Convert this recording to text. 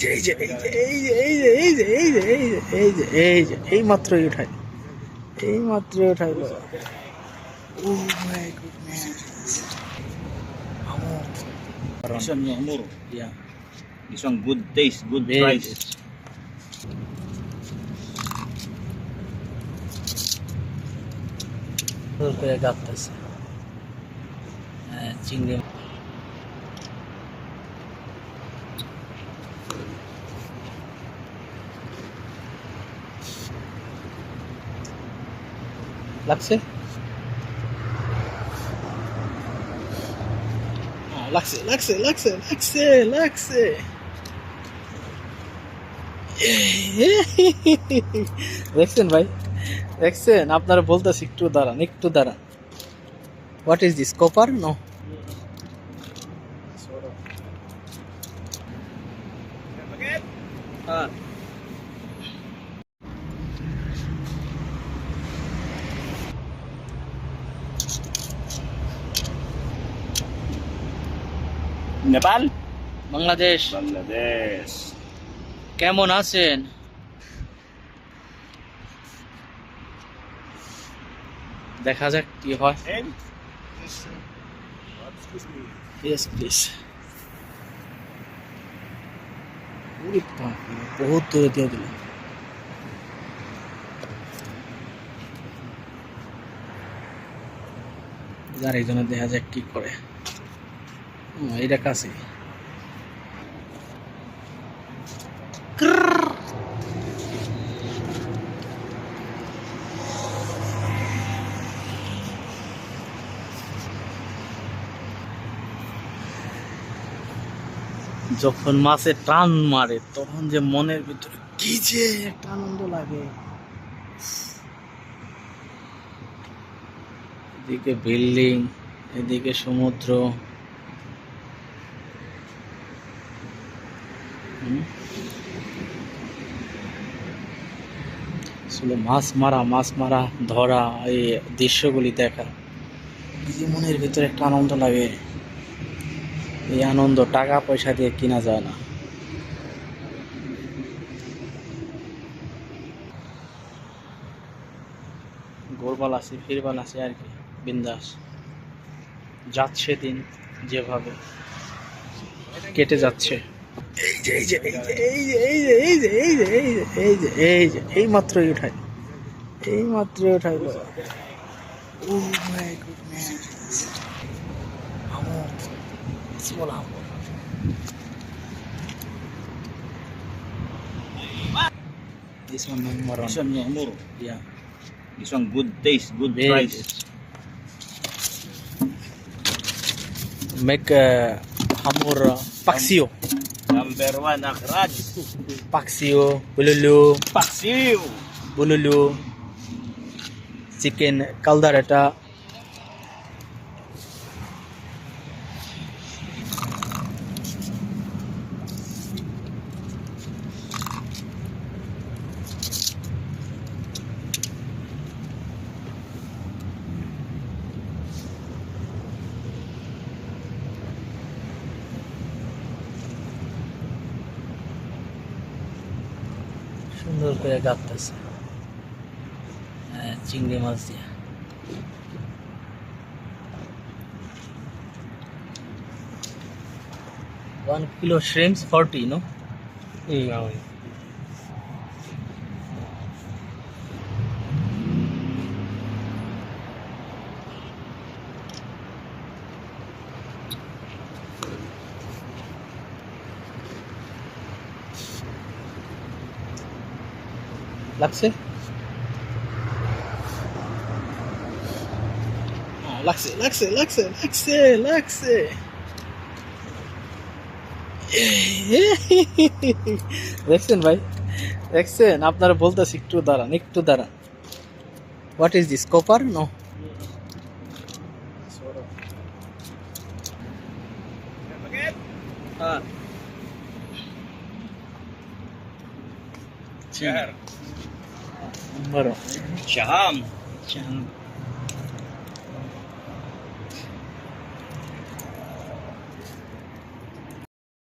যে এই যে এই যে এই যে এই যে এই যে এই যে এই যে এই যে এই মাত্রই উঠাই এই মাত্রই উঠাইলো ও মাই গুডনেস আমর This one yung muro. Yeah. This one good taste, good Very price. good. সুন্দর लग से लग से लग से लग से लग से लग से দেখছেন ভাই দেখছেন আপনারা বলতেছি একটু দাঁড়ান একটু দাঁড়ান what is this copper no হ্যাঁ Nepal? বাংলাদেশ। Bangladesh. কেমন আছেন? দেখা যাক কি হয়। ইয়েস প্লিজ বহুত দূরে দিয়ে দিল আরেকজনের দেখা যাক কি করে। এইটা কাছে যখন মাছে টান মারে, তখন যে মনের ভিতরে কি যে একটা আনন্দ লাগে। এদিকে বিল্ডিং, এদিকে সমুদ্র। আসলে মাছ মারা মাছ মারা, ধরা, এই দৃশ্যগুলি দেখা। মনের ভিতরে একটা আনন্দ লাগে। এই আনন্দ টাকা পয়সা দিয়ে কিনা যায় না। গোরবাল আছে, ফিরবাল আছে আর কি, বিন্দাস। যাচ্ছে দিন যেভাবে, কেটে যাচ্ছে। এই যে এই যে এই যে এই যে এই যে এই যে এই যে এই যে এই যে এই মাত্রই উঠাই এই মাত্রই উঠাইলো oh my goodness Amr small amor. This one number This one. one yung muro. Yeah. This one good taste, good Very price. Make uh, hamur uh, paksio. Number one, akrad. Paksio, bululu, Paksiw. bululu. Chicken kaldareta. সুন্দর করে গাঁথতেছে হ্যাঁ, চিংড়ি মাছ দিয়ে। One kilo shrimps forty no लग से लग से लग से लग से लग से लग से দেখছেন ভাই দেখছেন আপনারা বলতেছি একটু দাঁড়ান একটু দাঁড়ান what is this copper no হ্যাঁ બરોબર. શામ શામ